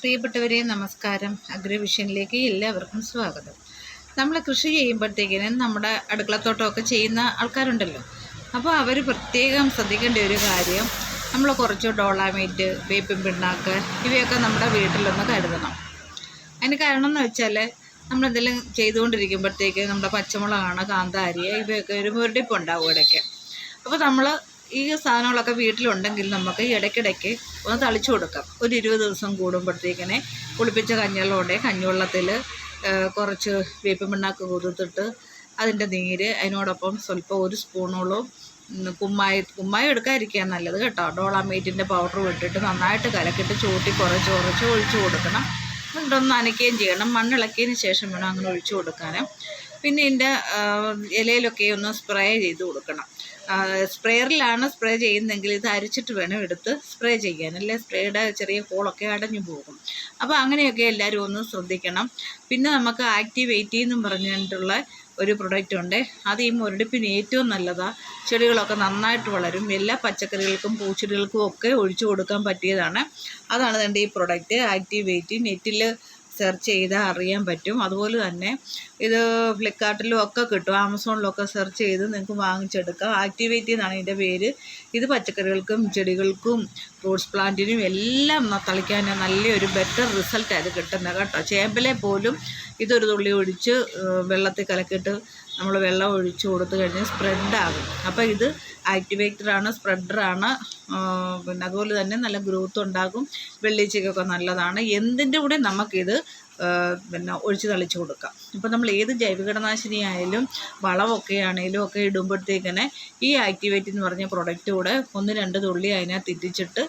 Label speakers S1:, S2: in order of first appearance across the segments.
S1: പ്രിയപ്പെട്ടവരെ നമസ്കാരം. അഗ്രവിഷനിലേക്ക് എല്ലാവർക്കും സ്വാഗതം. നമ്മൾ കൃഷി ചെയ്യുമ്പോഴത്തേക്കിനും നമ്മുടെ അടുക്കളത്തോട്ടമൊക്കെ ചെയ്യുന്ന ആൾക്കാരുണ്ടല്ലോ. അപ്പോൾ അവർ പ്രത്യേകം ശ്രദ്ധിക്കേണ്ട ഒരു കാര്യം നമ്മൾ കുറച്ച് ഡോളാമേറ്റ് വേപ്പിൻ പിണ്ണാക്ക് ഇവയൊക്കെ നമ്മുടെ വീട്ടിലൊന്ന് കരുതണം. അതിന് കാരണം എന്ന് വെച്ചാൽ നമ്മളെന്തെങ്കിലും ചെയ്തുകൊണ്ടിരിക്കുമ്പോഴത്തേക്ക് നമ്മുടെ പച്ചമുളകാണ് കാന്താരി ഇവയൊക്കെ ഒരു മുരടിപ്പുണ്ടാവും ഇടയ്ക്ക്. അപ്പോൾ നമ്മൾ ഈ സാധനങ്ങളൊക്കെ വീട്ടിലുണ്ടെങ്കിൽ നമുക്ക് ഇടയ്ക്കിടയ്ക്ക് ഒന്ന് തളിച്ചു കൊടുക്കാം. ഒരു ഇരുപത് ദിവസം കൂടുമ്പോഴത്തേക്കിനെ കുളിപ്പിച്ച കഞ്ഞിവെള്ളമുണ്ടെ. കഞ്ഞിവെള്ളത്തിൽ കുറച്ച് വേപ്പിൻ പിണ്ണാക്ക് കുതിർത്തിട്ട് അതിന്റെ നീര് അതിനോടൊപ്പം സ്വല്പം ഒരു സ്പൂണോളം കുമ്മായ കുമ്മായി കുമ്മായി എടുക്കാതിരിക്കുക നല്ലത് കേട്ടോ. ഡോളാമേറ്റിന്റെ പൗഡർ ഇട്ടിട്ട് നന്നായിട്ട് കലക്കിട്ട് ചൂട്ടി കുറച്ച് കുറച്ച് ഒഴിച്ചു കൊടുക്കണം. എന്നിട്ടൊന്ന് നനയ്ക്കുകയും ചെയ്യണം. മണ്ണിളക്കിയതിന് ശേഷം വേണം അങ്ങനെ ഒഴിച്ചു കൊടുക്കാനും. പിന്നെ ഇതിന്റെ ഇലയിലൊക്കെ ഒന്ന് സ്പ്രേ ചെയ്ത് കൊടുക്കണം. സ്പ്രേയറിലാണ് സ്പ്രേ ചെയ്യുന്നതെങ്കിൽ ഇത് അരിച്ചിട്ട് വേണം എടുത്ത് സ്പ്രേ ചെയ്യാൻ. അല്ലെ? സ്പ്രേയുടെ ചെറിയ ഹോളൊക്കെ അടഞ്ഞു പോകും. അപ്പോൾ അങ്ങനെയൊക്കെ എല്ലാവരും ഒന്ന് ശ്രദ്ധിക്കണം. പിന്നെ നമുക്ക് ആക്ടിവേറ്റി എന്നും പറഞ്ഞിട്ടുള്ള ഒരു പ്രൊഡക്റ്റ് ഉണ്ട്. അത് ഈ മുരടിപ്പിന് ഏറ്റവും നല്ലതാണ് ചെടികളൊക്കെ നന്നായിട്ട് വളരും. എല്ലാ പച്ചക്കറികൾക്കും പൂച്ചെടികൾക്കും ഒക്കെ ഒഴിച്ചു കൊടുക്കാൻ പറ്റിയതാണ്. അതാണ് ഈ പ്രൊഡക്റ്റ് ആക്ടിവേറ്റി നെറ്റിൽ സെർച്ച് ചെയ്താൽ അറിയാൻ പറ്റും. അതുപോലെ തന്നെ ഇത് ഫ്ലിപ്കാർട്ടിലും ഒക്കെ കിട്ടും. ആമസോണിലൊക്കെ സെർച്ച് ചെയ്ത് നിങ്ങൾക്ക് വാങ്ങിച്ചെടുക്കാം. ആക്ടിവേറ്റി എന്നാണ് ഇതിന്റെ പേര്. ഇത് പച്ചക്കറികൾക്കും ചെടികൾക്കും ഫ്രൂട്ട്സ് പ്ലാന്റിനും എല്ലാം തളിക്കാൻ നല്ലൊരു ബെറ്റർ റിസൾട്ട് അത് കിട്ടുന്നത് കേട്ടോ. ചേമ്പലെ പോലും ഇതൊരു തുള്ളി ഒഴിച്ച് വെള്ളത്തിൽ കലക്കിയിട്ട് നമ്മൾ വെള്ളം ഒഴിച്ചു കൊടുത്തു കഴിഞ്ഞാൽ സ്പ്രെഡാകും അപ്പോൾ ഇത് ആക്ടിവേറ്ററാണ് സ്പ്രെഡറാണ് പിന്നെ അതുപോലെ തന്നെ നല്ല ഗ്രോത്ത് ഉണ്ടാകും. വെള്ളിച്ചയ്ക്കൊക്കെ നല്ലതാണ്. എന്തിന്റെ കൂടെ നമുക്കിത് പിന്നെ ഒഴിച്ച് തളിച്ച് കൊടുക്കാം. ഇപ്പോൾ നമ്മൾ ഏത് ജൈവ കീടനാശിനി ആയാലും വളമൊക്കെ ആണെങ്കിലും ഒക്കെ ഇടുമ്പോഴത്തേക്കിനെ ഈ ആക്ടിവേറ്റ് എന്ന് പറഞ്ഞ പ്രൊഡക്റ്റ് കൂടെ ഒന്ന് രണ്ട് തുള്ളി അതിനകത്ത് ഇറ്റിച്ചിട്ട്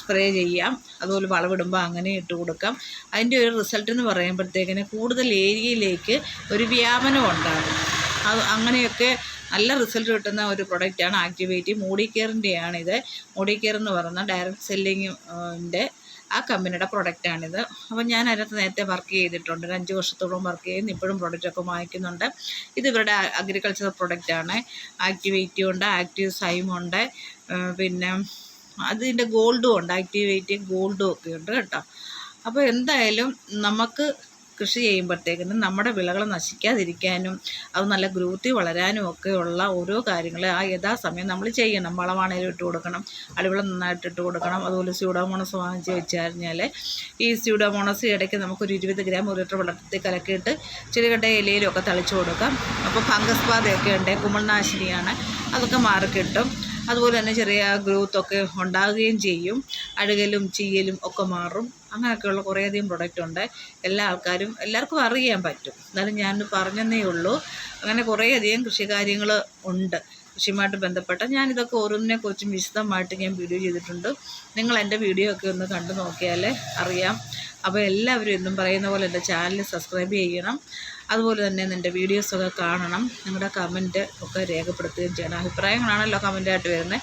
S1: സ്പ്രേ ചെയ്യാം. അതുപോലെ വളമിടുമ്പോൾ അങ്ങനെ ഇട്ട് കൊടുക്കാം. അതിന്റെ ഒരു റിസൾട്ട് എന്ന് പറയുമ്പോഴത്തേക്കിന് കൂടുതൽ ഏരിയയിലേക്ക് ഒരു വ്യാപനം ഉണ്ടാകും. അത് അങ്ങനെയൊക്കെ നല്ല റിസൾട്ട് കിട്ടുന്ന ഒരു പ്രൊഡക്റ്റാണ് ആക്ടിവേറ്റ്. മോഡി കെയറിന്റെയാണിത് മോഡി കെയർ എന്ന് പറയുന്ന ഡയറക്റ്റ് സെല്ലിങ്ങിന്റെ ആ കമ്പനിയുടെ പ്രൊഡക്റ്റാണിത് അപ്പോൾ ഞാൻ അതിനകത്ത് നേരത്തെ വർക്ക് ചെയ്തിട്ടുണ്ട്. ഒരു അഞ്ച് വർഷത്തോളം വർക്ക് ചെയ്യുന്നു. ഇപ്പോഴും പ്രൊഡക്റ്റൊക്കെ വാങ്ങിക്കുന്നുണ്ട്. ഇത് ഇവരുടെ അഗ്രികൾച്ചർ പ്രൊഡക്റ്റാണ് ആക്ടിവേറ്റി ഉണ്ട് ആക്റ്റീവ് സൈം ഉണ്ട്. പിന്നെ അതിന്റെ ഗോൾഡും ഉണ്ട്. ആക്ടിവേറ്റി ഗോൾഡും ഒക്കെ ഉണ്ട് കേട്ടോ. അപ്പോൾ എന്തായാലും നമുക്ക് കൃഷി ചെയ്യുമ്പോഴത്തേക്കിനും നമ്മുടെ വിളകൾ നശിക്കാതിരിക്കാനും അത് നല്ല ഗ്രൂത്തി വളരാനും ഒക്കെ ഉള്ള ഓരോ കാര്യങ്ങൾ ആ യഥാസമയം നമ്മൾ ചെയ്യണം. വളമാണേലും ഇട്ട് കൊടുക്കണം അടിവെള്ളം നന്നായിട്ട് ഇട്ട് കൊടുക്കണം. അതുപോലെ സ്യൂഡോമോണസ് വാങ്ങിച്ച് വെച്ച് കഴിഞ്ഞാൽ ഈ സ്യൂഡോമോണസ് ഇടയ്ക്ക് നമുക്കൊരു ഇരുപത് ഗ്രാം ഒരു ലിറ്റർ വെള്ളത്തിൽ കലക്കിയിട്ട് ചെറുകട്ട ഇലയിലൊക്കെ തളിച്ചു കൊടുക്കാം. അപ്പോൾ ഫംഗസ് ബാധയൊക്കെ ഉണ്ട് കുമിൾനാശിനിയാണ് അതൊക്കെ മാറിക്കിട്ടും. അതുപോലെ തന്നെ ചെറിയ ഗ്രോത്ത് ഒക്കെ ഉണ്ടാകുകയും ചെയ്യും. അഴുകലും ചീയലും ഒക്കെ മാറും. അങ്ങനെയൊക്കെയുള്ള കുറേയധികം പ്രൊഡക്റ്റ് ഉണ്ട്. എല്ലാ ആൾക്കാരും എല്ലാവർക്കും അറിയാൻ പറ്റും. എന്നാലും ഞാൻ പറഞ്ഞെന്നേ ഉള്ളൂ. അങ്ങനെ കുറേയധികം കൃഷികാര്യങ്ങൾ ഉണ്ട്. കൃഷിയുമായിട്ട് ബന്ധപ്പെട്ട ഞാനിതൊക്കെ ഓരോന്നിനെ കുറിച്ചും വിശദമായിട്ട് ഞാൻ വീഡിയോ ചെയ്തിട്ടുണ്ട്. നിങ്ങൾ എന്റെ വീഡിയോ ഒക്കെ ഒന്ന് കണ്ടു നോക്കിയാലേ അറിയാം. അപ്പോൾ എല്ലാവരും എന്നും പറയുന്ന പോലെ എന്റെ ചാനൽ സബ്സ്ക്രൈബ് ചെയ്യണം. അതുപോലെ തന്നെ എന്റെ വീഡിയോസൊക്കെ കാണണം. നിങ്ങളുടെ കമന്റ് ഒക്കെ രേഖപ്പെടുത്തുകയും ചെയ്യണം. അഭിപ്രായങ്ങളാണല്ലോ കമന്റായിട്ട് വരുന്നത്.